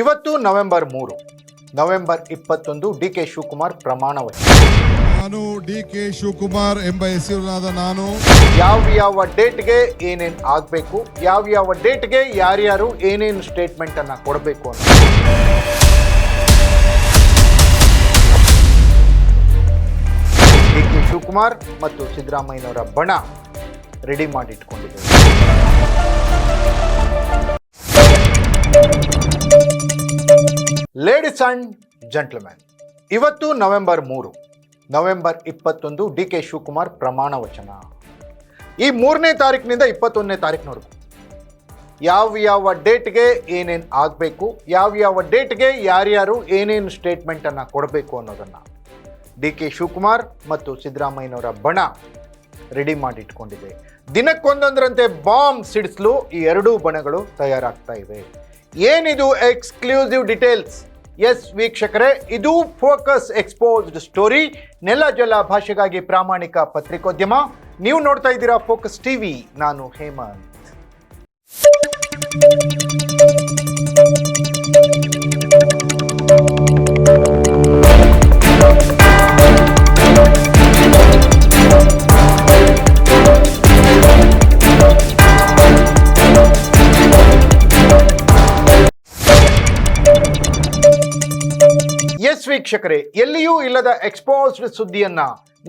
ಇವತ್ತು ನವೆಂಬರ್ ಮೂರು. ನವೆಂಬರ್ ಇಪ್ಪತ್ತೊಂದು ಡಿ ಕೆ ಶಿವಕುಮಾರ್ ಪ್ರಮಾಣ ವಚನ. ನಾನು ಡಿ ಕೆ ಶಿವಕುಮಾರ್ ಎಂಬ ಹೆಸರಾದ ನಾನು. ಯಾವ ಯಾವ ಡೇಟ್ಗೆ ಏನೇನು ಆಗಬೇಕು ಯಾವ ಯಾವ ಡೇಟ್ಗೆ ಯಾರ್ಯಾರು ಏನೇನು ಸ್ಟೇಟ್ಮೆಂಟ್ ಅನ್ನ ಕೊಡಬೇಕು ಅಂತ. ಡಿ ಕೆ ಶಿವಕುಮಾರ್ ಮತ್ತು ಸಿದ್ದರಾಮಯ್ಯನವರ ಬಣ ರೆಡಿ ಮಾಡಿಟ್ಕೊಂಡಿದ್ದಾರೆ ಲೇಡೀಸ್ ಅಂಡ್ ಜೆಂಟ್ಲ್ಮ್ಯಾನ್ ಇವತ್ತು ನವೆಂಬರ್ ಮೂರು, ನವೆಂಬರ್ ಇಪ್ಪತ್ತೊಂದು ಡಿ ಕೆ ಶಿವಕುಮಾರ್ ಪ್ರಮಾಣ ವಚನ. ಈ ಮೂರನೇ ತಾರೀಕಿನಿಂದ ಇಪ್ಪತ್ತೊಂದನೇ ತಾರೀಕಿನವರೆಗೂ ಯಾವ ಯಾವ ಡೇಟ್ಗೆ ಏನೇನು ಆಗಬೇಕು, ಯಾವ ಯಾವ ಡೇಟ್ಗೆ ಯಾರ್ಯಾರು ಏನೇನು ಸ್ಟೇಟ್ಮೆಂಟನ್ನು ಕೊಡಬೇಕು ಅನ್ನೋದನ್ನು ಡಿ ಕೆ ಶಿವಕುಮಾರ್ ಮತ್ತು ಸಿದ್ದರಾಮಯ್ಯನವರ ಬಣ ರೆಡಿ ಮಾಡಿಟ್ಕೊಂಡಿದೆ. ದಿನಕ್ಕೊಂದೊಂದರಂತೆ ಬಾಂಬ್ ಸಿಡಿಸಲು ಈ ಎರಡೂ ಬಣಗಳು ತಯಾರಾಗ್ತಾ ಇವೆ. ಏನಿದು ಎಕ್ಸ್ಕ್ಲೂಸಿವ್ ಡಿಟೇಲ್ಸ್ ಎಸ್ ವೀಕ್ಷಕರೇ, ಇದು ಫೋಕಸ್ ಎಕ್ಸ್ಪೋಸ್ಡ್ ಸ್ಟೋರಿ ನೆಲ ಜಲ ಭಾಷೆಗಾಗಿ ಪ್ರಾಮಾಣಿಕ ಪತ್ರಿಕೋದ್ಯಮ. ನೀವು ನೋಡ್ತಾ ಇದ್ದೀರಾ ಫೋಕಸ್ ಟಿವಿ ನಾನು ಹೇಮಂತ್. ವೀಕ್ಷಕರೇ, ಎಲ್ಲಿಯೂ ಇಲ್ಲದ ಎಕ್ಸ್ಪೋಸ್ಡ್ ಸುದ್ದಿಯನ್ನ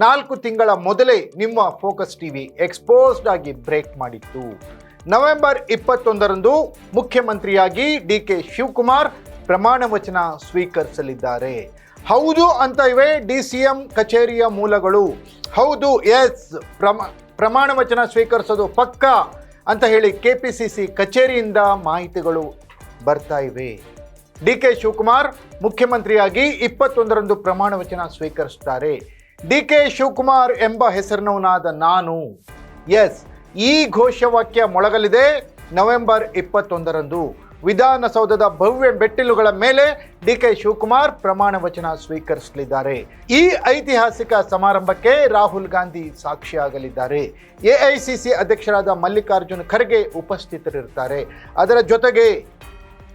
ನಾಲ್ಕು ತಿಂಗಳ ಮೊದಲೇ ನಿಮ್ಮ ಫೋಕಸ್ ಟಿವಿ ಎಕ್ಸ್ಪೋಸ್ಡ್ ಆಗಿ ಬ್ರೇಕ್ ಮಾಡಿತ್ತು. ನವೆಂಬರ್ ಇಪ್ಪತ್ತೊಂದರಂದು ಮುಖ್ಯಮಂತ್ರಿಯಾಗಿ ಡಿ ಕೆ ಶಿವಕುಮಾರ್ ಪ್ರಮಾಣ ವಚನ ಸ್ವೀಕರಿಸಲಿದ್ದಾರೆ. ಹೌದು ಅಂತ ಇವೆ ಡಿ ಸಿ ಎಂ ಕಚೇರಿಯ ಮೂಲಗಳು. ಹೌದು ಎಸ್ ಪ್ರಮ, ಪ್ರಮಾಣ ವಚನ ಸ್ವೀಕರಿಸೋದು ಪಕ್ಕ ಅಂತ ಹೇಳಿ ಕೆ ಪಿ ಸಿ ಸಿ ಕಚೇರಿಯಿಂದ ಮಾಹಿತಿಗಳು ಬರ್ತಾ ಇವೆ. ಡಿ ಕೆ ಶಿವಕುಮಾರ್ ಮುಖ್ಯಮಂತ್ರಿಯಾಗಿ ಇಪ್ಪತ್ತೊಂದರಂದು ಪ್ರಮಾಣ ವಚನ ಸ್ವೀಕರಿಸುತ್ತಾರೆ. ಡಿ ಕೆ ಶಿವಕುಮಾರ್ ಎಂಬ ಹೆಸರಿನವನಾದ ನಾನು, ಎಸ್, ಈ ಘೋಷವಾಕ್ಯ ಮೊಳಗಲಿದೆ ನವೆಂಬರ್ ಇಪ್ಪತ್ತೊಂದರಂದು. ವಿಧಾನಸೌಧದ ಭವ್ಯ ಬೆಟ್ಟಿಲುಗಳ ಮೇಲೆ ಡಿ ಕೆ ಶಿವಕುಮಾರ್ ಪ್ರಮಾಣ ವಚನ ಸ್ವೀಕರಿಸಲಿದ್ದಾರೆ. ಈ ಐತಿಹಾಸಿಕ ಸಮಾರಂಭಕ್ಕೆ ರಾಹುಲ್ ಗಾಂಧಿ ಸಾಕ್ಷಿಯಾಗಲಿದ್ದಾರೆ. ಎಐಸಿಸಿ ಅಧ್ಯಕ್ಷರಾದ ಮಲ್ಲಿಕಾರ್ಜುನ್ ಖರ್ಗೆ ಉಪಸ್ಥಿತರಿರುತ್ತಾರೆ. ಅದರ ಜೊತೆಗೆ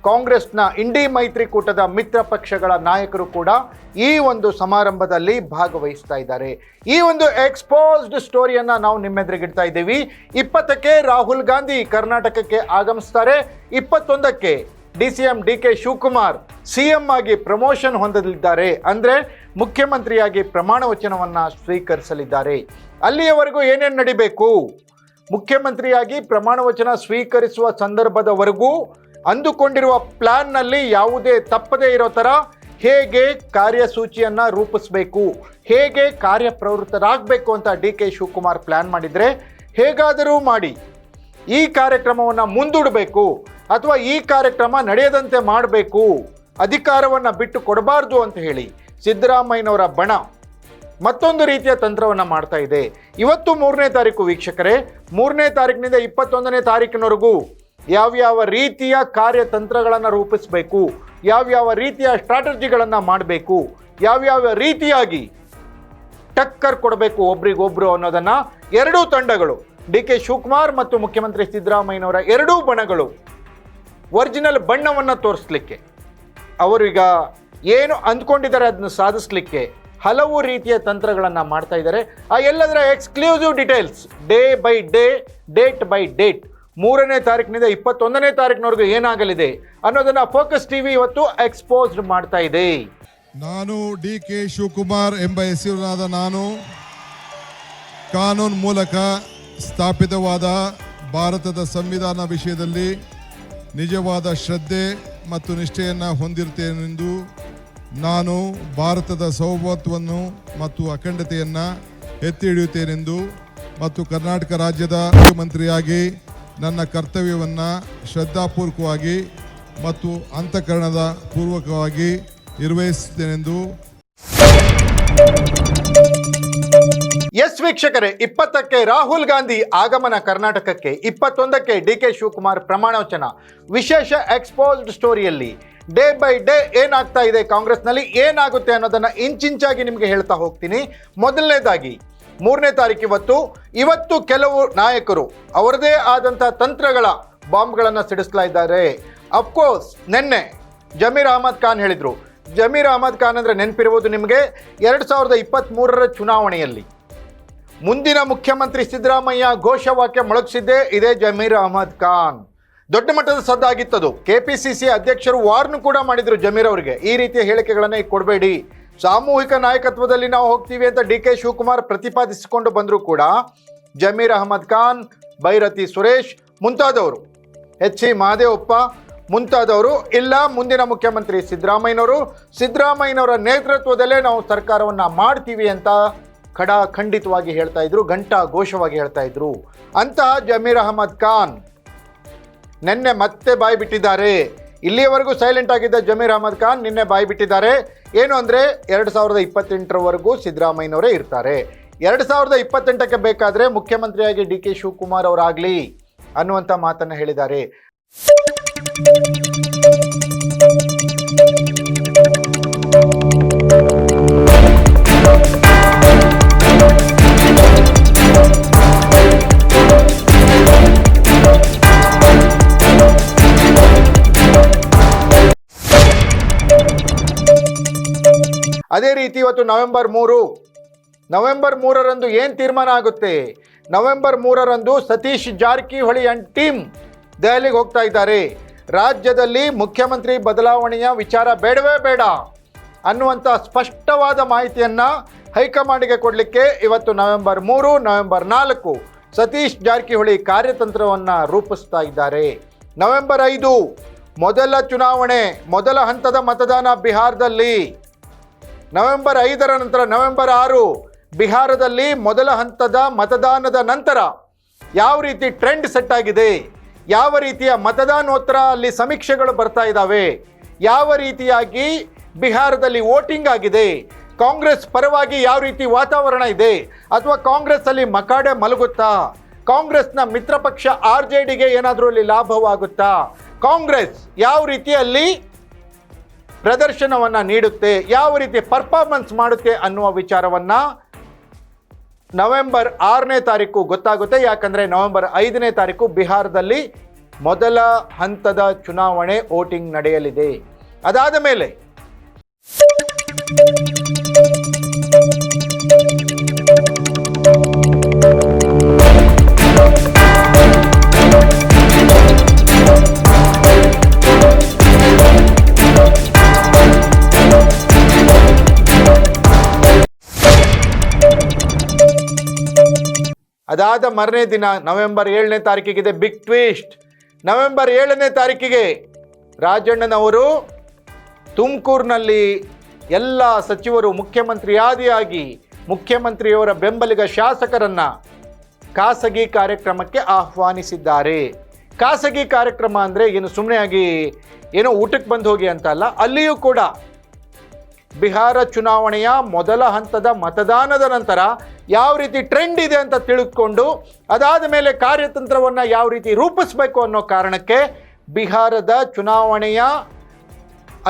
ಕಾಂಗ್ರೆಸ್ನ ಇಂಡಿ ಮೈತ್ರಿಕೂಟದ ಮಿತ್ರ ಪಕ್ಷಗಳ ನಾಯಕರು ಕೂಡ ಈ ಒಂದು ಸಮಾರಂಭದಲ್ಲಿ ಭಾಗವಹಿಸ್ತಾ ಇದ್ದಾರೆ. ಈ ಒಂದು ಎಕ್ಸ್ಪೋಸ್ಡ್ ಸ್ಟೋರಿಯನ್ನು ನಾವು ನಿಮ್ಮೆದುರಿಗಿಡ್ತಾ ಇದ್ದೀವಿ. ಇಪ್ಪತ್ತಕ್ಕೆ ರಾಹುಲ್ ಗಾಂಧಿ ಕರ್ನಾಟಕಕ್ಕೆ ಆಗಮಿಸ್ತಾರೆ. ಇಪ್ಪತ್ತೊಂದಕ್ಕೆ D C M D K Shivakumar C M ಆಗಿ ಪ್ರಮೋಷನ್ ಹೊಂದಲಿದ್ದಾರೆ. ಅಂದರೆ ಮುಖ್ಯಮಂತ್ರಿಯಾಗಿ ಪ್ರಮಾಣ ವಚನವನ್ನು ಸ್ವೀಕರಿಸಲಿದ್ದಾರೆ. ಅಲ್ಲಿಯವರೆಗೂ ಏನೇನು ನಡಿಬೇಕು? ಮುಖ್ಯಮಂತ್ರಿಯಾಗಿ ಪ್ರಮಾಣ ವಚನ ಸ್ವೀಕರಿಸುವ ಸಂದರ್ಭದವರೆಗೂ ಅಂದುಕೊಂಡಿರುವ ಪ್ಲಾನ್ನಲ್ಲಿ ಯಾವುದೇ ತಪ್ಪದೇ ಇರೋ ಥರ ಹೇಗೆ ಕಾರ್ಯಸೂಚಿಯನ್ನು ರೂಪಿಸಬೇಕು, ಹೇಗೆ ಕಾರ್ಯಪ್ರವೃತ್ತರಾಗಬೇಕು ಅಂತ ಡಿ ಕೆ ಶಿವಕುಮಾರ್ ಪ್ಲ್ಯಾನ್ ಮಾಡಿದರೆ ಹೇಗಾದರೂ ಮಾಡಿ, ಈ ಕಾರ್ಯಕ್ರಮವನ್ನು ಮುಂದೂಡಬೇಕು ಅಥವಾ ಈ ಕಾರ್ಯಕ್ರಮ ನಡೆಯದಂತೆ ಮಾಡಬೇಕು, ಅಧಿಕಾರವನ್ನು ಬಿಟ್ಟು ಕೊಡಬಾರ್ದು ಅಂತ ಹೇಳಿ ಸಿದ್ದರಾಮಯ್ಯನವರ ಬಣ ಮತ್ತೊಂದು ರೀತಿಯ ತಂತ್ರವನ್ನು ಮಾಡ್ತಾ ಇದೆ. ಇವತ್ತು ಮೂರನೇ ತಾರೀಕು ವೀಕ್ಷಕರೇ, ಮೂರನೇ ತಾರೀಕಿನಿಂದ ಇಪ್ಪತ್ತೊಂದನೇ ತಾರೀಕಿನವರೆಗೂ ಯಾವ್ಯಾವ ರೀತಿಯ ಕಾರ್ಯತಂತ್ರಗಳನ್ನು ರೂಪಿಸಬೇಕು, ಯಾವ್ಯಾವ ರೀತಿಯ ಸ್ಟ್ರಾಟಜಿಗಳನ್ನು ಮಾಡಬೇಕು, ಯಾವ್ಯಾವ ರೀತಿಯಾಗಿ ಟಕ್ಕರ್ ಕೊಡಬೇಕು ಒಬ್ರಿಗೊಬ್ರು ಅನ್ನೋದನ್ನು ಎರಡೂ ತಂಡಗಳು, ಡಿ ಕೆ ಶಿವಕುಮಾರ್ ಮತ್ತು ಮುಖ್ಯಮಂತ್ರಿ ಸಿದ್ದರಾಮಯ್ಯನವರ ಎರಡೂ ಬಣಗಳು ಒರಿಜಿನಲ್ ಬಣ್ಣವನ್ನು ತೋರಿಸ್ಲಿಕ್ಕೆ. ಅವರೀಗ ಏನು ಅಂದ್ಕೊಂಡಿದ್ದಾರೆ ಅದನ್ನು ಸಾಧಿಸಲಿಕ್ಕೆ ಹಲವು ರೀತಿಯ ತಂತ್ರಗಳನ್ನು ಮಾಡ್ತಾ ಇದ್ದಾರೆ. ಆ ಎಲ್ಲದರ exclusive details day by day date by date ಮೂರನೇ ತಾರೀಕಿನಿಂದ ಇಪ್ಪತ್ತೊಂದನೇ ತಾರೀಕಿನವರೆಗೂ ಏನಾಗಲಿದೆ ಅನ್ನೋದನ್ನ ಫೋಕಸ್ ಟಿವಿ ಇವತ್ತು ಎಕ್ಸ್ಪೋಸ್ಡ್ ಮಾಡ್ತಾ ಇದೆ. ನಾನು ಡಿ ಕೆ ಶಿವಕುಮಾರ್ ಎಂಬ ಹೆಸರಾದ ನಾನು ಕಾನೂನು ಮೂಲಕ ಸ್ಥಾಪಿತವಾದ ಭಾರತದ ಸಂವಿಧಾನ ವಿಷಯದಲ್ಲಿ ನಿಜವಾದ ಶ್ರದ್ಧೆ ಮತ್ತು ನಿಷ್ಠೆಯನ್ನು ಹೊಂದಿರುತ್ತೇನೆಂದು ನಾನು ಭಾರತದ ಸೌಭತ್ವವನ್ನು ಮತ್ತು ಅಖಂಡತೆಯನ್ನು ಎತ್ತಿ ಹಿಡಿಯುತ್ತೇನೆಂದು ಮತ್ತು ಕರ್ನಾಟಕ ರಾಜ್ಯದ ಮುಖ್ಯಮಂತ್ರಿಯಾಗಿ ನನ್ನ ಕರ್ತವ್ಯವನ್ನು ಶ್ರದ್ಧಾಪೂರ್ವಕವಾಗಿ ಮತ್ತು ಅಂತಃಕರಣದ ಪೂರ್ವಕವಾಗಿ ನಿರ್ವಹಿಸುತ್ತೇನೆಂದು. ಎಸ್ ವೀಕ್ಷಕರೇ, ಇಪ್ಪತ್ತಕ್ಕೆ ರಾಹುಲ್ ಗಾಂಧಿ ಆಗಮನ ಕರ್ನಾಟಕಕ್ಕೆ, ಇಪ್ಪತ್ತೊಂದಕ್ಕೆ ಡಿ ಕೆ ಶಿವಕುಮಾರ್ ಪ್ರಮಾಣೋಚನ ವಿಶೇಷ ಎಕ್ಸ್ಪೋಸ್ಡ್ ಸ್ಟೋರಿಯಲ್ಲಿ ಡೇ ಬೈ ಡೇ ಏನಾಗ್ತಾ ಇದೆ ಕಾಂಗ್ರೆಸ್ನಲ್ಲಿ, ಏನಾಗುತ್ತೆ ಅನ್ನೋದನ್ನು ಇಂಚಿಂಚಾಗಿ ನಿಮಗೆ ಹೇಳ್ತಾ ಹೋಗ್ತೀನಿ. ಮೊದಲನೇದಾಗಿ ಮೂರನೇ ತಾರೀಕು ಇವತ್ತು. ಕೆಲವು ನಾಯಕರು, ಅವರದೇ ಆದಂಥ ತಂತ್ರಗಳ ಬಾಂಬ್ಗಳನ್ನು ಸಿಡಿಸ್ತಾ ಇದ್ದಾರೆ. ಅಫ್ಕೋರ್ಸ್ ನಿನ್ನೆ ಜಮೀರ್ ಅಹಮದ್ ಖಾನ್ ಹೇಳಿದರು. ಜಮೀರ್ ಅಹಮದ್ ಖಾನ್ ಅಂದರೆ ನೆನಪಿರುವುದು ನಿಮಗೆ, ಎರಡು ಸಾವಿರದ ಇಪ್ಪತ್ತ್ಮೂರರ ಚುನಾವಣೆಯಲ್ಲಿ. ಮುಂದಿನ ಮುಖ್ಯಮಂತ್ರಿ ಸಿದ್ದರಾಮಯ್ಯ ಘೋಷವಾಕ್ಯ ಮೊಳಗಿಸಿದ್ದೇ ಇದೇ ಜಮೀರ್ ಅಹಮದ್ ಖಾನ್. ದೊಡ್ಡ ಮಟ್ಟದ ಸದ್ದಾಗಿತ್ತದು. ಕೆ ಪಿ ಸಿ ಸಿ ಅಧ್ಯಕ್ಷರು ವಾರ್ನ್ ಕೂಡ ಮಾಡಿದರು ಜಮೀರ್ ಅವರಿಗೆ. ಈ ರೀತಿಯ ಹೇಳಿಕೆಗಳನ್ನು ಕೊಡಬೇಡಿ. ಸಾಮೂಹಿಕ ನಾಯಕತ್ವದಲ್ಲಿ ನಾವು ಹೋಗ್ತೀವಿ ಅಂತ ಡಿ ಕೆ ಶಿವಕುಮಾರ್ ಪ್ರತಿಪಾದಿಸಿಕೊಂಡು ಬಂದರೂ ಕೂಡ ಜಮೀರ್ ಅಹಮದ್ ಖಾನ್ ಭೈರತಿ ಸುರೇಶ್ ಮುಂತಾದವರು, ಎಚ್ ಸಿ ಮಹದೇವಪ್ಪ ಮುಂತಾದವರು, ಇಲ್ಲ ಮುಂದಿನ ಮುಖ್ಯಮಂತ್ರಿ ಸಿದ್ದರಾಮಯ್ಯನವರು, ಸಿದ್ದರಾಮಯ್ಯನವರ ನೇತೃತ್ವದಲ್ಲೇ ನಾವು ಸರ್ಕಾರವನ್ನು ಮಾಡ್ತೀವಿ ಅಂತ ಖಡಾ ಖಂಡಿತವಾಗಿ ಹೇಳ್ತಾ ಇದ್ರು ಗಂಟಾ ಘೋಷವಾಗಿ ಹೇಳ್ತಾ ಇದ್ರು. ಅಂತಹ ಜಮೀರ್ ಅಹಮದ್ ಖಾನ್ ನಿನ್ನೆ ಮತ್ತೆ ಬಾಯಿ ಬಿಟ್ಟಿದ್ದಾರೆ ಇಲ್ಲಿಯವರೆಗೂ ಸೈಲೆಂಟ್ ಆಗಿದ್ದ ಜಮೀರ್ ಅಹಮದ್ ಖಾನ್ ನಿನ್ನೆ ಬಾಯಿ ಬಿಟ್ಟಿದ್ದಾರೆ. ಏನು ಅಂದರೆ ಎರಡು ಸಾವಿರದ ಇಪ್ಪತ್ತೆಂಟರವರೆಗೂ ಸಿದ್ದರಾಮಯ್ಯನವರೇ ಇರ್ತಾರೆ. ಎರಡು ಸಾವಿರದ ಇಪ್ಪತ್ತೆಂಟಕ್ಕೆ ಬೇಕಾದರೆ ಮುಖ್ಯಮಂತ್ರಿಯಾಗಿ ಡಿ ಕೆ ಶಿವಕುಮಾರ್ ಅವರಾಗಲಿ ಅನ್ನುವಂಥ ಮಾತನ್ನು ಹೇಳಿದ್ದಾರೆ. ಅದೇ ರೀತಿ ಇವತ್ತು ನವೆಂಬರ್ ಮೂರು. ನವೆಂಬರ್ ಮೂರರಂದು ಏನು ತೀರ್ಮಾನ ಆಗುತ್ತೆ? ನವೆಂಬರ್ ಮೂರರಂದು ಸತೀಶ್ ಜಾರಕಿಹೊಳಿ ಅಂಡ್ ಟೀಮ್ ದೆಹಲಿಗೆ ಹೋಗ್ತಾ ಇದ್ದಾರೆ. ರಾಜ್ಯದಲ್ಲಿ ಮುಖ್ಯಮಂತ್ರಿ ಬದಲಾವಣೆಯ ವಿಚಾರ ಬೇಡವೇ ಬೇಡ ಅನ್ನುವಂಥ ಸ್ಪಷ್ಟವಾದ ಮಾಹಿತಿಯನ್ನು ಹೈಕಮಾಂಡ್ಗೆ ಕೊಡಲಿಕ್ಕೆ ಇವತ್ತು ನವೆಂಬರ್ ಮೂರು, ನವೆಂಬರ್ ನಾಲ್ಕು ಸತೀಶ್ ಜಾರಕಿಹೊಳಿ ಕಾರ್ಯತಂತ್ರವನ್ನು ರೂಪಿಸ್ತಾ ಇದ್ದಾರೆ. ನವೆಂಬರ್ ಐದು, ಮೊದಲ ಚುನಾವಣೆ, ಮೊದಲ ಹಂತದ ಮತದಾನ ಬಿಹಾರದಲ್ಲಿ. ನವೆಂಬರ್ ಐದರ ನಂತರ, ನವೆಂಬರ್ ಆರು, ಬಿಹಾರದಲ್ಲಿ ಮೊದಲ ಹಂತದ ಮತದಾನದ ನಂತರ ಯಾವ ರೀತಿ ಟ್ರೆಂಡ್ ಸೆಟ್ ಆಗಿದೆ? ಯಾವ ರೀತಿಯ ಮತದಾನೋತ್ತರ ಅಲ್ಲಿ ಸಮೀಕ್ಷೆಗಳು ಬರ್ತಾ ಇದ್ದಾವೆ ಯಾವ ರೀತಿಯಾಗಿ ಬಿಹಾರದಲ್ಲಿ ವೋಟಿಂಗ್ ಆಗಿದೆ? ಕಾಂಗ್ರೆಸ್ ಪರವಾಗಿ ಯಾವ ರೀತಿ ವಾತಾವರಣ ಇದೆ? ಅಥವಾ ಕಾಂಗ್ರೆಸ್ ಅಲ್ಲಿ ಮಕಾಡೆ ಮಲಗುತ್ತಾ? ಕಾಂಗ್ರೆಸ್ನ ಮಿತ್ರ ಪಕ್ಷ ಆರ್ ಜೆ ಡಿಗೆ ಏನಾದರೂ ಅಲ್ಲಿ ಲಾಭವಾಗುತ್ತಾ? ಕಾಂಗ್ರೆಸ್ ಯಾವ ರೀತಿಯಲ್ಲಿ ಪ್ರದರ್ಶನವನ್ನು ನೀಡುತ್ತೆ, ಯಾವ ರೀತಿ ಪರ್ಫಾರ್ಮೆನ್ಸ್ ಮಾಡುತ್ತೆ ಅನ್ನುವ ವಿಚಾರವನ್ನು ನವೆಂಬರ್ ಆರನೇ ತಾರೀಕು ಗೊತ್ತಾಗುತ್ತೆ. ಯಾಕಂದರೆ ನವೆಂಬರ್ ಐದನೇ ತಾರೀಕು ಬಿಹಾರದಲ್ಲಿ ಮೊದಲ ಹಂತದ ಚುನಾವಣೆ ವೋಟಿಂಗ್ ನಡೆಯಲಿದೆ. ಅದಾದ ಮೇಲೆ ಅದಾದ ಮರನೇ ದಿನ ನವೆಂಬರ್ ಏಳನೇ ತಾರೀಕಿಗಿದೆ ಬಿಗ್ ಟ್ವಿಸ್ಟ್ ನವೆಂಬರ್ ಏಳನೇ ತಾರೀಕಿಗೆ ರಾಜಣ್ಣನವರು ತುಮಕೂರಿನಲ್ಲಿ ಎಲ್ಲ ಸಚಿವರು ಮುಖ್ಯಮಂತ್ರಿಯಾದಿಯಾಗಿ ಮುಖ್ಯಮಂತ್ರಿಯವರ ಬೆಂಬಲಿಗ ಶಾಸಕರನ್ನು ಖಾಸಗಿ ಕಾರ್ಯಕ್ರಮಕ್ಕೆ ಆಹ್ವಾನಿಸಿದ್ದಾರೆ. ಖಾಸಗಿ ಕಾರ್ಯಕ್ರಮ ಅಂದರೆ ಏನು ಸುಮ್ಮನೆ ಆಗಿ ಏನೋ ಊಟಕ್ಕೆ ಬಂದು ಹೋಗಿ ಅಂತ ಅಲ್ಲ, ಅಲ್ಲಿಯೂ ಕೂಡ ಬಿಹಾರ ಚುನಾವಣೆಯ ಮೊದಲ ಹಂತದ ಮತದಾನದ ನಂತರ ಯಾವ ರೀತಿ ಟ್ರೆಂಡ್ ಇದೆ ಅಂತ ತಿಳಿದುಕೊಂಡು ಅದಾದ ಮೇಲೆ ಕಾರ್ಯತಂತ್ರವನ್ನು ಯಾವ ರೀತಿ ರೂಪಿಸಬೇಕು ಅನ್ನೋ ಕಾರಣಕ್ಕೆ ಬಿಹಾರದ ಚುನಾವಣೆಯ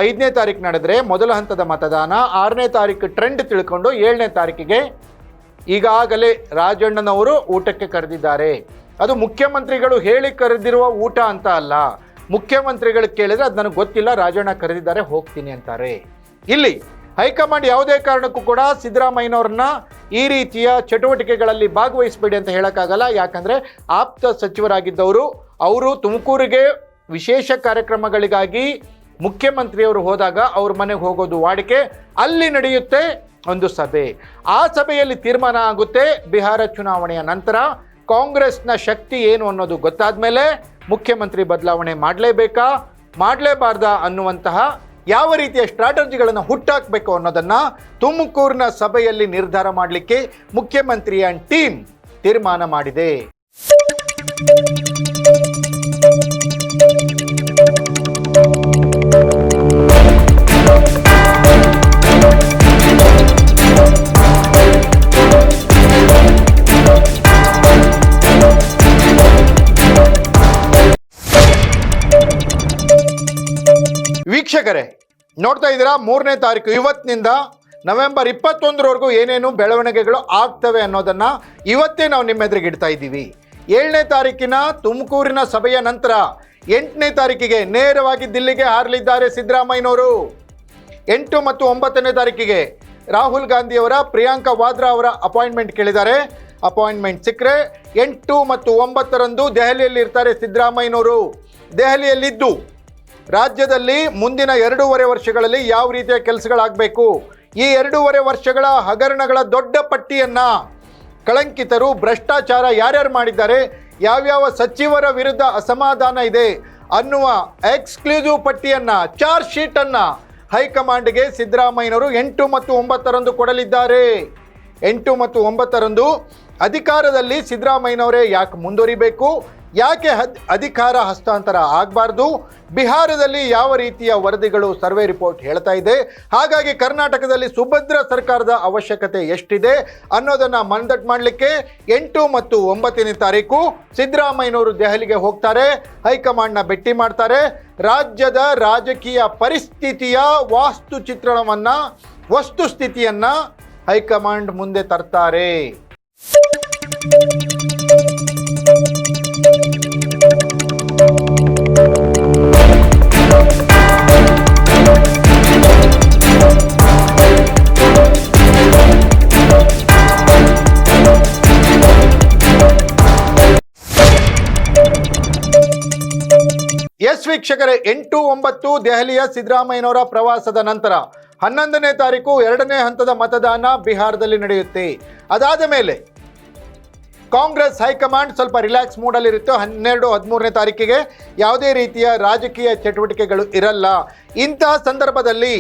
ಐದನೇ ತಾರೀಕು ನಡೆದರೆ ಮೊದಲ ಹಂತದ ಮತದಾನ, ಆರನೇ ತಾರೀಕು ಟ್ರೆಂಡ್ ತಿಳ್ಕೊಂಡು ಏಳನೇ ತಾರೀಕಿಗೆ ಈಗಾಗಲೇ ರಾಜಣ್ಣನವರು ಊಟಕ್ಕೆ ಕರೆದಿದ್ದಾರೆ. ಅದು ಮುಖ್ಯಮಂತ್ರಿಗಳು ಹೇಳಿ ಕರೆದಿರುವ ಊಟ ಅಂತ ಅಲ್ಲ. ಮುಖ್ಯಮಂತ್ರಿಗಳು ಕೇಳಿದರೆ ಅದು ನನಗೆ ಗೊತ್ತಿಲ್ಲ, ರಾಜಣ್ಣ ಕರೆದಿದ್ದಾರೆ, ಹೋಗ್ತೀನಿ ಅಂತಾರೆ. ಇಲ್ಲಿ ಹೈಕಮಾಂಡ್ ಯಾವುದೇ ಕಾರಣಕ್ಕೂ ಕೂಡ ಸಿದ್ದರಾಮಯ್ಯನವ್ರನ್ನ ಈ ರೀತಿಯ ಚಟುವಟಿಕೆಗಳಲ್ಲಿ ಭಾಗವಹಿಸಬೇಡಿ ಅಂತ ಹೇಳೋಕ್ಕಾಗಲ್ಲ. ಯಾಕಂದರೆ ಆಪ್ತ ಸಚಿವರಾಗಿದ್ದವರು, ಅವರು ತುಮಕೂರಿಗೆ ವಿಶೇಷ ಕಾರ್ಯಕ್ರಮಗಳಿಗಾಗಿ ಮುಖ್ಯಮಂತ್ರಿಯವರು ಹೋದಾಗ ಅವ್ರ ಮನೆಗೆ ಹೋಗೋದು ವಾಡಿಕೆ ಅಲ್ಲಿ ನಡೆಯುತ್ತೆ ಒಂದು ಸಭೆ. ಆ ಸಭೆಯಲ್ಲಿ ತೀರ್ಮಾನ ಆಗುತ್ತೆ ಬಿಹಾರ ಚುನಾವಣೆಯ ನಂತರ. ಕಾಂಗ್ರೆಸ್ನ ಶಕ್ತಿ ಏನು ಅನ್ನೋದು ಗೊತ್ತಾದ ಮೇಲೆ ಮುಖ್ಯಮಂತ್ರಿ ಬದಲಾವಣೆ ಮಾಡಲೇಬೇಕಾ? ಮಾಡಲೇಬಾರ್ದಾ ಅನ್ನುವಂತಹ ಯಾವ ರೀತಿಯ ಸ್ಟ್ರಾಟಜಿಗಳನ್ನು ಹುಟ್ಟಾಕಬೇಕು ಅನ್ನೋದನ್ನು ತುಮಕೂರಿನ ಸಭೆಯಲ್ಲಿ ನಿರ್ಧಾರ ಮಾಡಲಿಕ್ಕೆ ಮುಖ್ಯಮಂತ್ರಿಯ ಟೀಮ್ ತೀರ್ಮಾನ ಮಾಡಿದೆ. ವೀಕ್ಷಕರೇ, ನೋಡ್ತಾ ಇದ್ದೀರಾ, ಮೂರನೇ ತಾರೀಕು, ಇವತ್ತಿನಿಂದ ನವೆಂಬರ್ ಇಪ್ಪತ್ತೊಂದರವರೆಗೂ ಏನೇನು ಬೆಳವಣಿಗೆಗಳು ಆಗ್ತವೆ ಅನ್ನೋದನ್ನು ಇವತ್ತೇ ನಾವು ನಿಮ್ಮ ಎದುರಿಗೆ ಇಡ್ತಾ ಇದ್ದೀವಿ. ಏಳನೇ ತಾರೀಕಿನ ತುಮಕೂರಿನ ಸಭೆಯ ನಂತರ ಎಂಟನೇ ತಾರೀಕಿಗೆ ನೇರವಾಗಿ ದಿಲ್ಲಿಗೆ ಹಾರಲಿದ್ದಾರೆ ಸಿದ್ದರಾಮಯ್ಯನವರು. ಎಂಟು ಮತ್ತು ಒಂಬತ್ತನೇ ತಾರೀಕಿಗೆ ರಾಹುಲ್ ಗಾಂಧಿಯವರ, ಪ್ರಿಯಾಂಕಾ ವಾದ್ರಾ ಅವರ ಅಪಾಯಿಂಟ್ಮೆಂಟ್ ಕೇಳಿದ್ದಾರೆ. ಅಪಾಯಿಂಟ್ಮೆಂಟ್ ಸಿಕ್ಕರೆ ಎಂಟು ಮತ್ತು ಒಂಬತ್ತರಂದು ದೆಹಲಿಯಲ್ಲಿ ಇರ್ತಾರೆ ಸಿದ್ದರಾಮಯ್ಯನವರು. ದೆಹಲಿಯಲ್ಲಿದ್ದು ರಾಜ್ಯದಲ್ಲಿ ಮುಂದಿನ ಎರಡೂವರೆ ವರ್ಷಗಳಲ್ಲಿ ಯಾವ ರೀತಿಯ ಕೆಲಸಗಳಾಗಬೇಕು? ಈ ಎರಡೂವರೆ ವರ್ಷಗಳ ಹಗರಣಗಳ ದೊಡ್ಡ ಪಟ್ಟಿಯನ್ನ ಕಳಂಕಿತರು, ಭ್ರಷ್ಟಾಚಾರ ಯಾರ್ಯಾರು ಮಾಡಿದ್ದಾರೆ? ಯಾವ್ಯಾವ ಸಚಿವರ ವಿರುದ್ಧ ಅಸಮಾಧಾನ ಇದೆ ಅನ್ನುವ ಎಕ್ಸ್ಕ್ಲೂಸಿವ್ ಪಟ್ಟಿಯನ್ನ ಚಾರ್ಜ್ ಶೀಟ್ ಅನ್ನ ಹೈಕಮಾಂಡ್ಗೆ ಸಿದ್ದರಾಮಯ್ಯನವರು ಎಂಟು ಮತ್ತು ಒಂಬತ್ತರಂದು ಕೊಡಲಿದ್ದಾರೆ. ಎಂಟು ಮತ್ತು ಒಂಬತ್ತರಂದು ಅಧಿಕಾರದಲ್ಲಿ ಸಿದ್ದರಾಮಯ್ಯನವರೇ ಯಾಕೆ ಮುಂದುವರಿಬೇಕು? ಯಾಕೆ ಅಧಿಕಾರ ಹಸ್ತಾಂತರ ಆಗಬಾರ್ದು? ಬಿಹಾರದಲ್ಲಿ ಯಾವ ರೀತಿಯ ವರದಿಗಳು ಸರ್ವೆ ರಿಪೋರ್ಟ್ ಹೇಳ್ತಾ ಇದೆ? ಹಾಗಾಗಿ ಕರ್ನಾಟಕದಲ್ಲಿ ಸುಭದ್ರ ಸರ್ಕಾರದ ಅವಶ್ಯಕತೆ ಎಷ್ಟಿದೆ ಅನ್ನೋದನ್ನು ಮನದಟ್ಟು ಮಾಡಲಿಕ್ಕೆ ಎಂಟು ಮತ್ತು ಒಂಬತ್ತನೇ ತಾರೀಕು ಸಿದ್ದರಾಮಯ್ಯನವರು ದೆಹಲಿಗೆ ಹೋಗ್ತಾರೆ. ಹೈಕಮಾಂಡ್ನ ಭೇಟಿ ಮಾಡ್ತಾರೆ. ರಾಜ್ಯದ ರಾಜಕೀಯ ಪರಿಸ್ಥಿತಿಯ ವಾಸ್ತು ಚಿತ್ರಣವನ್ನು ವಸ್ತುಸ್ಥಿತಿಯನ್ನು ಹೈಕಮಾಂಡ್ ಮುಂದೆ ತರ್ತಾರೆ. ವೀಕ್ಷಕರೇ, ಎಂಟು ಒಂಬತ್ತು ದೆಹಲಿಯ ಸಿದ್ದರಾಮಯ್ಯನವರ ಪ್ರವಾಸದ ನಂತರ ಹನ್ನೊಂದನೇ ತಾರೀಕು ಎರಡನೇ ಹಂತದ ಮತದಾನ ಬಿಹಾರದಲ್ಲಿ ನಡೆಯುತ್ತೆ. ಅದಾದ ಮೇಲೆ ಕಾಂಗ್ರೆಸ್ ಹೈಕಮಾಂಡ್ ಸ್ವಲ್ಪ ರಿಲ್ಯಾಕ್ಸ್ ಮೂಡಲ್ಲಿರುತ್ತೆ, ಹನ್ನೆರಡು, ಹದಿಮೂರನೇ ತಾರೀಕಿಗೆ ಯಾವುದೇ ರೀತಿಯ ರಾಜಕೀಯ ಚಟುವಟಿಕೆಗಳು ಇರಲ್ಲ. ಇಂತಹ ಸಂದರ್ಭದಲ್ಲಿ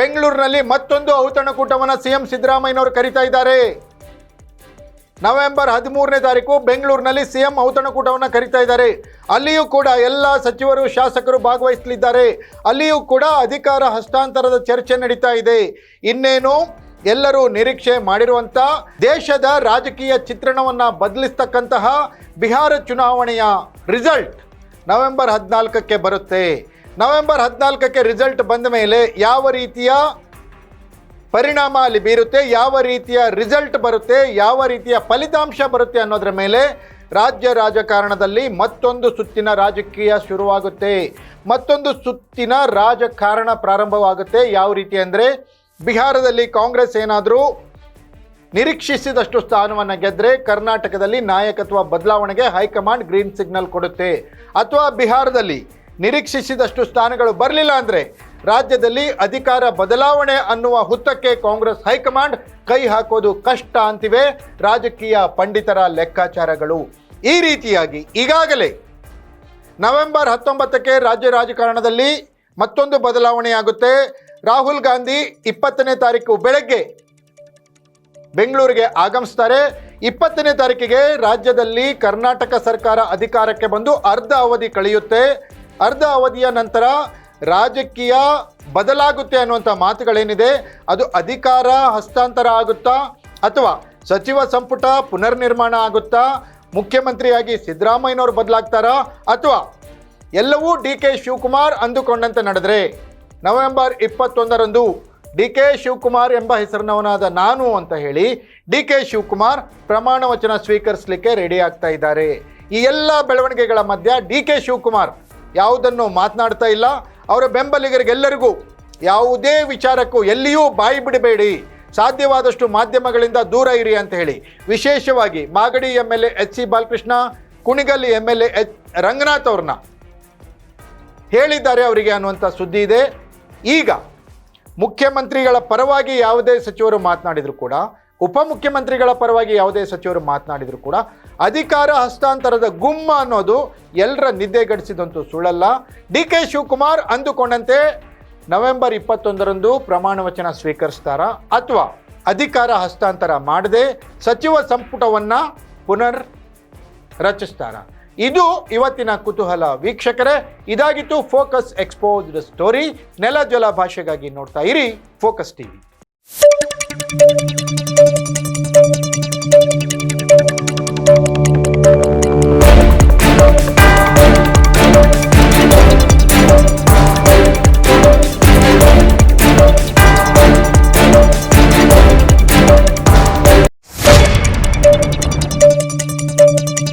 ಬೆಂಗಳೂರಿನಲ್ಲಿ ಮತ್ತೊಂದು ಔತಣಕೂಟವನ್ನು ಸಿ ಎಂ ಸಿದ್ದರಾಮಯ್ಯನವರು ಕರೀತಾ ಇದ್ದಾರೆ. ನವೆಂಬರ್ ಹದಿಮೂರನೇ ತಾರೀಕು ಬೆಂಗಳೂರಿನಲ್ಲಿ ಸಿಎಂ ಔತಣಕೂಟವನ್ನು ಕರೀತಾ ಇದ್ದಾರೆ. ಅಲ್ಲಿಯೂ ಕೂಡ ಎಲ್ಲ ಸಚಿವರು, ಶಾಸಕರು ಭಾಗವಹಿಸಲಿದ್ದಾರೆ. ಅಲ್ಲಿಯೂ ಕೂಡ ಅಧಿಕಾರ ಹಸ್ತಾಂತರದ ಚರ್ಚೆ ನಡೀತಾ ಇದೆ. ಇನ್ನೇನು? ಎಲ್ಲರೂ ನಿರೀಕ್ಷೆ ಮಾಡಿರುವಂಥ ದೇಶದ ರಾಜಕೀಯ ಚಿತ್ರಣವನ್ನು ಬದಲಿಸ್ತಕ್ಕಂತಹ ಬಿಹಾರ ಚುನಾವಣೆಯ ರಿಸಲ್ಟ್ ನವೆಂಬರ್ ಹದಿನಾಲ್ಕಕ್ಕೆ ಬರುತ್ತೆ. ನವೆಂಬರ್ ಹದಿನಾಲ್ಕಕ್ಕೆ ರಿಸಲ್ಟ್ ಬಂದ ಮೇಲೆ ಯಾವ ರೀತಿಯ ಪರಿಣಾಮ ಅಲ್ಲಿ ಬೀರುತ್ತೆ, ಯಾವ ರೀತಿಯ ರಿಸಲ್ಟ್ ಬರುತ್ತೆ, ಯಾವ ರೀತಿಯ ಫಲಿತಾಂಶ ಬರುತ್ತೆ ಅನ್ನೋದ್ರ ಮೇಲೆ ರಾಜ್ಯ ರಾಜಕಾರಣದಲ್ಲಿ ಮತ್ತೊಂದು ಸುತ್ತಿನ ರಾಜಕೀಯ ಶುರುವಾಗುತ್ತೆ. ಮತ್ತೊಂದು ಸುತ್ತಿನ ರಾಜಕಾರಣ ಪ್ರಾರಂಭವಾಗುತ್ತೆ. ಯಾವ ರೀತಿ ಅಂದರೆ, ಬಿಹಾರದಲ್ಲಿ ಕಾಂಗ್ರೆಸ್ ಏನಾದರೂ ನಿರೀಕ್ಷಿಸಿದಷ್ಟು ಸ್ಥಾನವನ್ನು ಗೆದ್ದರೆ ಕರ್ನಾಟಕದಲ್ಲಿ ನಾಯಕತ್ವ ಬದಲಾವಣೆಗೆ ಹೈಕಮಾಂಡ್ ಗ್ರೀನ್ ಸಿಗ್ನಲ್ ಕೊಡುತ್ತೆ. ಅಥವಾ ಬಿಹಾರದಲ್ಲಿ ನಿರೀಕ್ಷಿಸಿದಷ್ಟು ಸ್ಥಾನಗಳು ಬರಲಿಲ್ಲ ಅಂದರೆ ರಾಜ್ಯದಲ್ಲಿ ಅಧಿಕಾರ ಬದಲಾವಣೆ ಅನ್ನುವ ಹುತ್ತಕ್ಕೆ ಕಾಂಗ್ರೆಸ್ ಹೈಕಮಾಂಡ್ ಕೈ ಹಾಕೋದು ಕಷ್ಟ ಅಂತಿವೆ ರಾಜಕೀಯ ಪಂಡಿತರ ಲೆಕ್ಕಾಚಾರಗಳು. ಈ ರೀತಿಯಾಗಿ ಈಗಾಗಲೇ ನವೆಂಬರ್ ಹತ್ತೊಂಬತ್ತಕ್ಕೆ ರಾಜ್ಯ ರಾಜಕಾರಣದಲ್ಲಿ ಮತ್ತೊಂದು ಬದಲಾವಣೆಯಾಗುತ್ತೆ. ರಾಹುಲ್ ಗಾಂಧಿ ಇಪ್ಪತ್ತನೇ ತಾರೀಕು ಬೆಳಗ್ಗೆ ಬೆಂಗಳೂರಿಗೆ ಆಗಮಿಸ್ತಾರೆ. ಇಪ್ಪತ್ತನೇ ತಾರೀಕಿಗೆ ರಾಜ್ಯದಲ್ಲಿ ಕರ್ನಾಟಕ ಸರ್ಕಾರ ಅಧಿಕಾರಕ್ಕೆ ಬಂದು ಅರ್ಧ ಅವಧಿ ಕಳೆಯುತ್ತೆ. ಅರ್ಧ ಅವಧಿಯ ನಂತರ ರಾಜಕೀಯ ಬದಲಾಗುತ್ತೆ ಅನ್ನುವಂಥ ಮಾತುಗಳೇನಿದೆ? ಅದು ಅಧಿಕಾರ ಹಸ್ತಾಂತರ ಆಗುತ್ತಾ? ಅಥವಾ ಸಚಿವ ಸಂಪುಟ ಪುನರ್ನಿರ್ಮಾಣ ಆಗುತ್ತಾ? ಮುಖ್ಯಮಂತ್ರಿಯಾಗಿ ಸಿದ್ದರಾಮಯ್ಯನವರು ಬದಲಾಗ್ತಾರಾ? ಅಥವಾ ಎಲ್ಲವೂ ಡಿ ಕೆ ಶಿವಕುಮಾರ್ ಅಂದುಕೊಂಡಂತೆ ನಡೆದರೆ? ನವೆಂಬರ್ ಇಪ್ಪತ್ತೊಂದರಂದು ಡಿ ಕೆ ಶಿವಕುಮಾರ್ ಎಂಬ ಹೆಸರಿನವನಾದ ನಾನು ಅಂತ ಹೇಳಿ ಡಿ ಕೆ ಶಿವಕುಮಾರ್ ಪ್ರಮಾಣ ವಚನ ಸ್ವೀಕರಿಸಲಿಕ್ಕೆ ರೆಡಿ ಆಗ್ತಾ ಇದ್ದಾರೆ. ಈ ಎಲ್ಲ ಬೆಳವಣಿಗೆಗಳ ಮಧ್ಯ ಡಿ ಕೆ ಶಿವಕುಮಾರ್ ಯಾವುದನ್ನು ಮಾತನಾಡ್ತಾ ಇಲ್ಲ. ಅವರ ಬೆಂಬಲಿಗರಿಗೆಲ್ಲರಿಗೂ ಯಾವುದೇ ವಿಚಾರಕ್ಕೂ ಎಲ್ಲಿಯೂ ಬಾಯಿ ಬಿಡಬೇಡಿ. ಸಾಧ್ಯವಾದಷ್ಟು ಮಾಧ್ಯಮಗಳಿಂದ ದೂರ ಇರಿ ಅಂತ ಹೇಳಿ. ವಿಶೇಷವಾಗಿ Magadi M L A H C Balakrishna Kunigal M L A H Ranganath ಅವ್ರನ್ನ ಹೇಳಿದ್ದಾರೆ ಅವರಿಗೆ ಅನ್ನುವಂಥ ಸುದ್ದಿ ಇದೆ. ಈಗ ಮುಖ್ಯಮಂತ್ರಿಗಳ ಪರವಾಗಿ ಯಾವುದೇ ಸಚಿವರು ಮಾತನಾಡಿದರೂ ಕೂಡ ಉಪಮುಖ್ಯಮಂತ್ರಿಗಳ ಪರವಾಗಿ ಯಾವುದೇ ಸಚಿವರು ಮಾತನಾಡಿದರೂ ಕೂಡ ಅಧಿಕಾರ ಹಸ್ತಾಂತರದ ಗುಮ್ಮ ಅನ್ನೋದು ಎಲ್ಲರ ನಿದ್ದೆಗಡಿಸಿದಂತೂ ಸುಳ್ಳಲ್ಲ. ಡಿ ಕೆ ಶಿವಕುಮಾರ್ ಅಂದುಕೊಂಡಂತೆ ನವೆಂಬರ್ ಇಪ್ಪತ್ತೊಂದರಂದು ಪ್ರಮಾಣ ವಚನ ಸ್ವೀಕರಿಸ್ತಾರಾ ಅಥವಾ ಅಧಿಕಾರ ಹಸ್ತಾಂತರ ಮಾಡದೆ ಸಚಿವ ಸಂಪುಟವನ್ನು ಪುನರ್ ರಚಿಸ್ತಾರ. ಇದು ಇವತ್ತಿನ ಕುತೂಹಲ. ವೀಕ್ಷಕರೇ, ಇದಾಗಿತ್ತು ಫೋಕಸ್ ಎಕ್ಸ್ಪೋಸ್ಡ್ ಸ್ಟೋರಿ. ನೆಲ ಜಲ ಭಾಷೆಗಾಗಿ ನೋಡ್ತಾ ಇರಿ ಫೋಕಸ್ ಟಿವಿ. thank you.